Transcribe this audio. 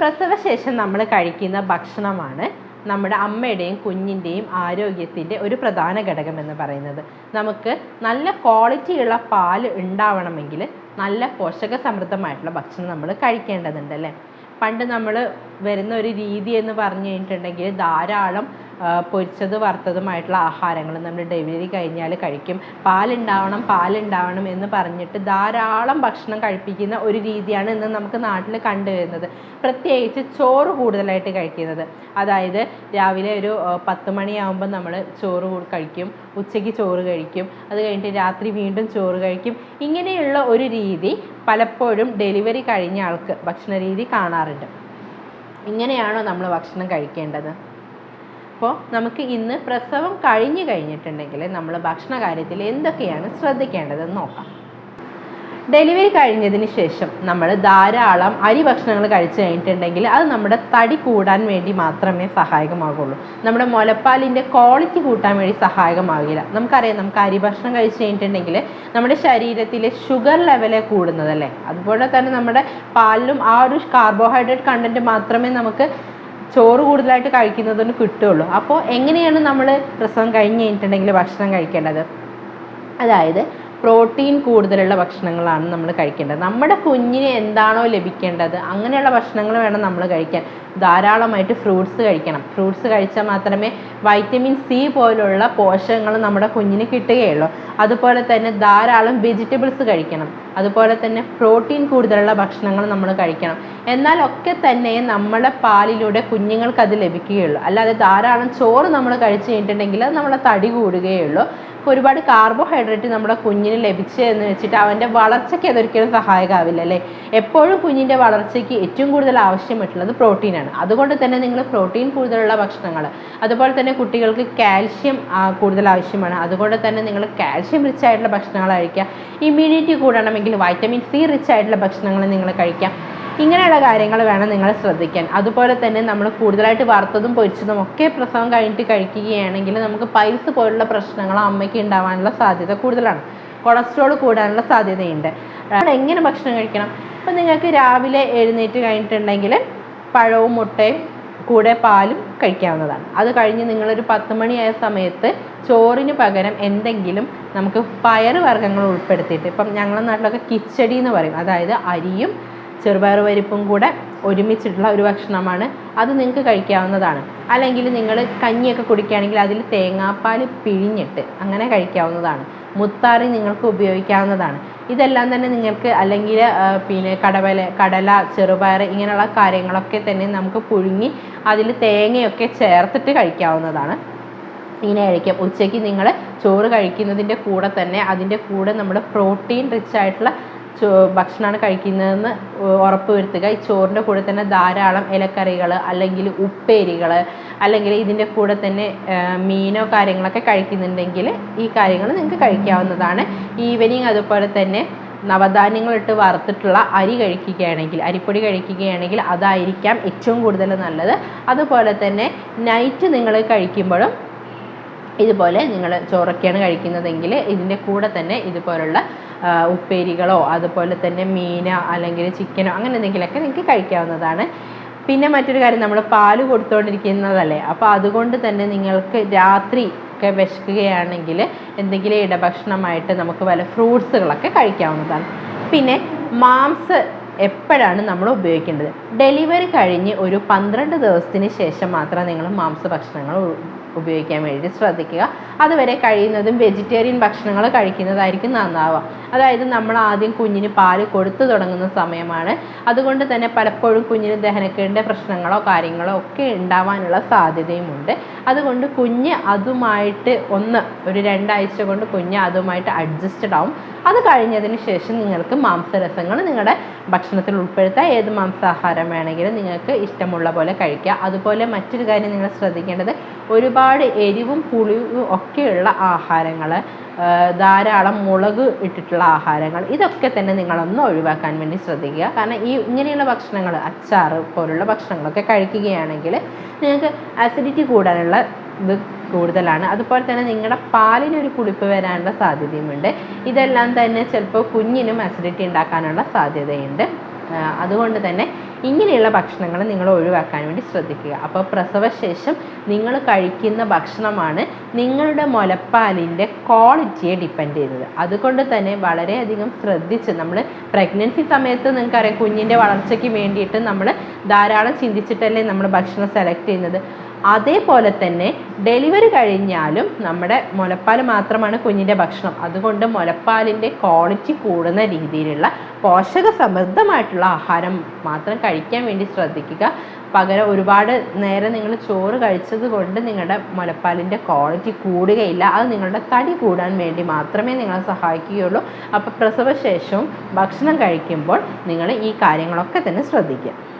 പ്രസവശേഷം നമ്മൾ കഴിക്കുന്ന ഭക്ഷണമാണ് നമ്മുടെ അമ്മയുടെയും കുഞ്ഞിന്റെയും ആരോഗ്യത്തിന്റെ ഒരു പ്രധാന ഘടകം എന്ന് പറയുന്നത്. നമുക്ക് നല്ല ക്വാളിറ്റിയുള്ള പാൽ ഉണ്ടാവണമെങ്കിൽ നല്ല പോഷക സമൃദ്ധമായിട്ടുള്ള ഭക്ഷണം നമ്മൾ കഴിക്കേണ്ടതുണ്ട് അല്ലേ? പണ്ട് നമ്മൾ വരുന്ന ഒരു രീതി എന്ന് പറഞ്ഞു കഴിഞ്ഞിട്ടുണ്ടെങ്കിൽ ധാരാളം പൊരിച്ചത് വറുത്തതുമായിട്ടുള്ള ആഹാരങ്ങൾ നമ്മൾ ഡെലിവറി കഴിഞ്ഞാൽ കഴിക്കും. പാലുണ്ടാവണം പാലുണ്ടാവണം എന്ന് പറഞ്ഞിട്ട് ധാരാളം ഭക്ഷണം കഴിപ്പിക്കുന്ന ഒരു രീതിയാണ് ഇന്ന് നമുക്ക് നാട്ടിൽ കണ്ടുവരുന്നത്. പ്രത്യേകിച്ച് ചോറ് കൂടുതലായിട്ട് കഴിക്കുന്നത്. അതായത് രാവിലെ ഒരു പത്ത് മണിയാകുമ്പോൾ നമ്മൾ ചോറ് കഴിക്കും. ഉച്ചയ്ക്ക് ചോറ് കഴിക്കും. അത് കഴിഞ്ഞിട്ട് രാത്രി വീണ്ടും ചോറ് കഴിക്കും. ഇങ്ങനെയുള്ള ഒരു രീതി പലപ്പോഴും ഡെലിവറി കഴിഞ്ഞ ആൾക്ക് ഭക്ഷണ രീതി കാണാറുണ്ട്. ഇങ്ങനെയാണോ നമ്മൾ ഭക്ഷണം കഴിക്കേണ്ടത്? അപ്പോൾ നമുക്ക് ഇന്ന് പ്രസവം കഴിഞ്ഞു കഴിഞ്ഞിട്ടുണ്ടെങ്കിൽ നമ്മൾ ഭക്ഷണ കാര്യത്തിൽ എന്തൊക്കെയാണ് ശ്രദ്ധിക്കേണ്ടതെന്ന് നോക്കാം. ഡെലിവറി കഴിഞ്ഞതിന് ശേഷം നമ്മൾ ധാരാളം അരി ഭക്ഷണങ്ങൾ കഴിച്ചു കഴിഞ്ഞിട്ടുണ്ടെങ്കിൽ അത് നമ്മുടെ തടി കൂടാൻ വേണ്ടി മാത്രമേ സഹായകമാകുള്ളൂ. നമ്മുടെ മുലപ്പാലിന്റെ ക്വാളിറ്റി കൂട്ടാൻ വേണ്ടി സഹായകമാകില്ല. നമുക്കറിയാം നമുക്ക് അരി ഭക്ഷണം കഴിച്ചു കഴിഞ്ഞിട്ടുണ്ടെങ്കിൽ നമ്മുടെ ശരീരത്തിലെ ഷുഗർ ലെവലെ കൂടുന്നതല്ലേ അതുപോലെ തന്നെ നമ്മുടെ പാലിലും ആ ഒരു കാർബോഹൈഡ്രേറ്റ് കണ്ടന്റ് മാത്രമേ നമുക്ക് ചോറ് കൂടുതലായിട്ട് കഴിക്കുന്നതൊന്നും കിട്ടുകയുള്ളൂ. അപ്പോൾ എങ്ങനെയാണ് നമ്മൾ പ്രസവം കഴിഞ്ഞ് കഴിഞ്ഞിട്ടുണ്ടെങ്കിൽ ഭക്ഷണം കഴിക്കേണ്ടത്? അതായത് പ്രോട്ടീൻ കൂടുതലുള്ള ഭക്ഷണങ്ങളാണ് നമ്മൾ കഴിക്കേണ്ടത്. നമ്മുടെ കുഞ്ഞിന് എന്താണോ ലഭിക്കേണ്ടത് അങ്ങനെയുള്ള ഭക്ഷണങ്ങൾ വേണം നമ്മൾ കഴിക്കാൻ. ധാരാളമായിട്ട് ഫ്രൂട്ട്സ് കഴിക്കണം. ഫ്രൂട്ട്സ് കഴിച്ചാൽ മാത്രമേ വൈറ്റമിൻ സി പോലുള്ള പോഷകങ്ങൾ നമ്മുടെ കുഞ്ഞിന് കിട്ടുകയുള്ളൂ. അതുപോലെ തന്നെ ധാരാളം വെജിറ്റബിൾസ് കഴിക്കണം. അതുപോലെ തന്നെ പ്രോട്ടീൻ കൂടുതലുള്ള ഭക്ഷണങ്ങൾ നമ്മൾ കഴിക്കണം. എന്നാൽ ഒക്കെ തന്നെ നമ്മുടെ പാലിലൂടെ കുഞ്ഞുങ്ങൾക്ക് അത് ലഭിക്കുകയുള്ളൂ. അല്ലാതെ ധാരാളം ചോറ് നമ്മൾ കഴിച്ചു കഴിഞ്ഞിട്ടുണ്ടെങ്കിൽ അത് നമ്മളെ തടി കൂടുകയുള്ളൂ. ഒരുപാട് കാർബോഹൈഡ്രേറ്റ് നമ്മുടെ കുഞ്ഞിന് ലഭിച്ചതെന്ന് വെച്ചിട്ട് അവന്റെ വളർച്ചയ്ക്ക് അതൊരിക്കലും സഹായകമാവില്ല അല്ലേ? എപ്പോഴും കുഞ്ഞിന്റെ വളർച്ചയ്ക്ക് ഏറ്റവും കൂടുതൽ ആവശ്യമായിട്ടുള്ളത് പ്രോട്ടീനാണ് അതുകൊണ്ട് തന്നെ നിങ്ങൾ പ്രോട്ടീൻ കൂടുതലുള്ള ഭക്ഷണങ്ങൾ അതുപോലെ തന്നെ കുട്ടികൾക്ക് കാൽഷ്യം കൂടുതൽ ആവശ്യമാണ്. അതുകൊണ്ട് തന്നെ നിങ്ങൾ കാൽഷ്യം റിച്ച് ആയിട്ടുള്ള ഭക്ഷണങ്ങൾ കഴിക്കുക. ഇമ്മ്യൂണിറ്റി കൂടണമെങ്കിൽ വൈറ്റമിൻ സി റിച്ച് ആയിട്ടുള്ള ഭക്ഷണങ്ങൾ നിങ്ങൾ കഴിക്കാം ഇങ്ങനെയുള്ള കാര്യങ്ങൾ വേണം നിങ്ങൾ ശ്രദ്ധിക്കാൻ. അതുപോലെ തന്നെ നമ്മൾ കൂടുതലായിട്ട് വറുത്തതും പൊരിച്ചതും ഒക്കെ പ്രസവം കഴിഞ്ഞിട്ട് കഴിക്കുകയാണെങ്കിൽ നമുക്ക് പൈൽസ് പോലുള്ള പ്രശ്നങ്ങൾ അമ്മയ്ക്ക് ഉണ്ടാവാനുള്ള സാധ്യത കൂടുതലാണ്. കൊളസ്ട്രോൾ കൂടാനുള്ള സാധ്യതയുണ്ട്. എങ്ങനെ ഭക്ഷണം കഴിക്കണം? അപ്പം നിങ്ങൾക്ക് രാവിലെ എഴുന്നേറ്റ് കഴിഞ്ഞിട്ടുണ്ടെങ്കിൽ പഴവും മുട്ടയും കൂടെ പാലും കഴിക്കാവുന്നതാണ്. അത് കഴിഞ്ഞ് നിങ്ങളൊരു പത്ത് മണിയായ സമയത്ത് ചോറിന് പകരം എന്തെങ്കിലും നമുക്ക് പയറ് വർഗങ്ങൾ ഉൾപ്പെടുത്തിയിട്ട് ഇപ്പം ഞങ്ങളുടെ നാട്ടിലൊക്കെ കിച്ചടി എന്ന് പറയും. അതായത് അരിയും ചെറുപയർ പരിപ്പും കൂടെ ഒരുമിച്ചിട്ടുള്ള ഒരു ഭക്ഷണമാണ്. അത് നിങ്ങൾക്ക് കഴിക്കാവുന്നതാണ്. അല്ലെങ്കിൽ നിങ്ങൾ കഞ്ഞിയൊക്കെ കുടിക്കുകയാണെങ്കിൽ അതിൽ തേങ്ങാപ്പാൽ പിഴിഞ്ഞിട്ട് അങ്ങനെ കഴിക്കാവുന്നതാണ്. മുത്താറി നിങ്ങൾക്ക് ഉപയോഗിക്കാവുന്നതാണ്. ഇതെല്ലാം തന്നെ നിങ്ങൾക്ക് അല്ലെങ്കിൽ പിന്നെ കടവല കടല ചെറുപയർ ഇങ്ങനെയുള്ള കാര്യങ്ങളൊക്കെ തന്നെ നമുക്ക് പുഴുങ്ങി അതിൽ തേങ്ങയൊക്കെ ചേർത്തിട്ട് കഴിക്കാവുന്നതാണ്. ഇങ്ങനെ കഴിക്കാം. ഉച്ചയ്ക്ക് നിങ്ങൾ ചോറ് കഴിക്കുന്നതിന്റെ കൂടെ തന്നെ അതിന്റെ കൂടെ നമ്മൾ പ്രോട്ടീൻ റിച്ച് ആയിട്ടുള്ള ചോ ഭക്ഷണമാണ് കഴിക്കുന്നതെന്ന് ഉറപ്പ് വരുത്തുക. ഈ ചോറിന്റെ കൂടെ തന്നെ ധാരാളം ഇലക്കറികൾ അല്ലെങ്കിൽ ഉപ്പേരികൾ അല്ലെങ്കിൽ ഇതിന്റെ കൂടെ തന്നെ മീനോ കാര്യങ്ങളൊക്കെ കഴിക്കുന്നുണ്ടെങ്കിൽ ഈ കാര്യങ്ങൾ നിങ്ങൾക്ക് കഴിക്കാവുന്നതാണ്. ഈവനിങ് അതുപോലെ തന്നെ നവധാന്യങ്ങളിട്ട് വറുത്തിട്ടുള്ള അരി കഴിക്കുകയാണെങ്കിൽ അരിപ്പൊടി കഴിക്കുകയാണെങ്കിൽ അതായിരിക്കാം ഏറ്റവും കൂടുതൽ നല്ലത്. അതുപോലെ തന്നെ നൈറ്റ് നിങ്ങൾ കഴിക്കുമ്പോഴും ഇതുപോലെ നിങ്ങൾ ചോറൊക്കെയാണ് കഴിക്കുന്നതെങ്കിൽ ഇതിന്റെ കൂടെ തന്നെ ഇതുപോലുള്ള ഉപ്പേരികളോ അതുപോലെ തന്നെ മീനോ അല്ലെങ്കിൽ ചിക്കനോ അങ്ങനെ എന്തെങ്കിലുമൊക്കെ നിങ്ങൾക്ക് കഴിക്കാവുന്നതാണ്. പിന്നെ മറ്റൊരു കാര്യം നമ്മൾ പാൽ കൊടുത്തുകൊണ്ടിരിക്കുന്നതല്ലേ അപ്പോൾ അതുകൊണ്ട് തന്നെ നിങ്ങൾക്ക് രാത്രി ഒക്കെ വിശക്കുകയാണെങ്കിൽ എന്തെങ്കിലും ഇടഭക്ഷണമായിട്ട് നമുക്ക് വല്ല ഫ്രൂട്ട്സുകളൊക്കെ കഴിക്കാവുന്നതാണ്. പിന്നെ മാംസ് എപ്പോഴാണ് നമ്മൾ ഉപയോഗിക്കേണ്ടത്? ഡെലിവറി കഴിഞ്ഞ് ഒരു പന്ത്രണ്ട് ദിവസത്തിന് ശേഷം മാത്രം നിങ്ങൾ മാംസഭക്ഷണങ്ങൾ ഭക്ഷണങ്ങൾ ഉപയോഗിക്കാൻ വേണ്ടി ശ്രദ്ധിക്കുക. അതുവരെ കഴിയുന്നതും വെജിറ്റേറിയൻ ഭക്ഷണങ്ങൾ കഴിക്കുന്നതായിരിക്കും നന്നാവുക. അതായത് നമ്മൾ ആദ്യം കുഞ്ഞിന് പാൽ കൊടുത്തു തുടങ്ങുന്ന സമയമാണ്. അതുകൊണ്ട് തന്നെ പലപ്പോഴും കുഞ്ഞിന് ദഹനക്കേടിന്റെ പ്രശ്നങ്ങളോ കാര്യങ്ങളോ ഒക്കെ ഉണ്ടാവാനുള്ള സാധ്യതയുമുണ്ട്. അതുകൊണ്ട് കുഞ്ഞ് അതുമായിട്ട് ഒന്ന് ഒരു രണ്ടാഴ്ച കൊണ്ട് കുഞ്ഞ് അതുമായിട്ട് അഡ്ജസ്റ്റഡ് ആവും. അത് കഴിഞ്ഞതിന് ശേഷം നിങ്ങൾക്ക് മാംസരസങ്ങൾ നിങ്ങളുടെ ഭക്ഷണത്തിൽ ഉൾപ്പെടുത്താം. ഏത് മാംസാഹാരം വേണമെങ്കിലും നിങ്ങൾക്ക് ഇഷ്ടമുള്ള പോലെ കഴിക്കുക അതുപോലെ മറ്റൊരു കാര്യം നിങ്ങൾ ശ്രദ്ധിക്കേണ്ടത് ഒരുപാട് എരിവും പുളിയും ഒക്കെയുള്ള ആഹാരങ്ങൾ ധാരാളം മുളക് ഇട്ടിട്ടുള്ള ആഹാരങ്ങൾ ഇതൊക്കെ തന്നെ നിങ്ങളൊന്ന് ഒഴിവാക്കാൻ വേണ്ടി ശ്രദ്ധിക്കുക. കാരണം ഈ ഇങ്ങനെയുള്ള ഭക്ഷണങ്ങൾ അച്ചാർ പോലുള്ള ഭക്ഷണങ്ങളൊക്കെ കഴിക്കുകയാണെങ്കിൽ നിങ്ങൾക്ക് ആസിഡിറ്റി കൂടാനുള്ള ഇത് കൂടുതലാണ്. അതുപോലെ തന്നെ നിങ്ങളുടെ പാലിനൊരു കുളിപ്പ് വരാനുള്ള സാധ്യതയുമുണ്ട്. ഇതെല്ലാം തന്നെ ചിലപ്പോൾ കുഞ്ഞിനും അസിഡിറ്റി ഉണ്ടാക്കാനുള്ള സാധ്യതയുണ്ട്. അതുകൊണ്ട് തന്നെ ഇങ്ങനെയുള്ള ഭക്ഷണങ്ങൾ നിങ്ങൾ ഒഴിവാക്കാൻ വേണ്ടി ശ്രദ്ധിക്കുക. അപ്പോൾ പ്രസവശേഷം നിങ്ങൾ കഴിക്കുന്ന ഭക്ഷണമാണ് നിങ്ങളുടെ മുലപ്പാലിന്റെ ക്വാളിറ്റിയെ ഡിപ്പെൻഡ് ചെയ്യുന്നത്. അതുകൊണ്ട് തന്നെ വളരെയധികം ശ്രദ്ധിച്ച് നമ്മൾ പ്രഗ്നൻസി സമയത്ത് നിങ്ങൾക്കറിയാം കുഞ്ഞിന്റെ വളർച്ചയ്ക്ക് വേണ്ടിയിട്ട് നമ്മൾ ധാരാളം ചിന്തിച്ചിട്ടല്ലേ നമ്മൾ ഭക്ഷണം സെലക്ട് ചെയ്യുന്നത്. അതേപോലെ തന്നെ ഡെലിവറി കഴിഞ്ഞാലും നമ്മുടെ മുലപ്പാൽ മാത്രമാണ് കുഞ്ഞിന്റെ ഭക്ഷണം. അതുകൊണ്ട് മുലപ്പാലിന്റെ ക്വാളിറ്റി കൂടുന്ന രീതിയിലുള്ള പോഷക സമൃദ്ധമായിട്ടുള്ള ആഹാരം മാത്രം കഴിക്കാൻ വേണ്ടി ശ്രദ്ധിക്കുക. പകരം ഒരുപാട് നേരം നിങ്ങൾ ചോറ് കഴിച്ചത് കൊണ്ട് നിങ്ങളുടെ മുലപ്പാലിന്റെ ക്വാളിറ്റി കൂടുകയില്ല. അത് നിങ്ങളുടെ തടി കൂടാൻ വേണ്ടി മാത്രമേ നിങ്ങളെ സഹായിക്കുകയുള്ളൂ. അപ്പോൾ പ്രസവശേഷവും ഭക്ഷണം കഴിക്കുമ്പോൾ നിങ്ങൾ ഈ കാര്യങ്ങളൊക്കെ തന്നെ ശ്രദ്ധിക്കുക.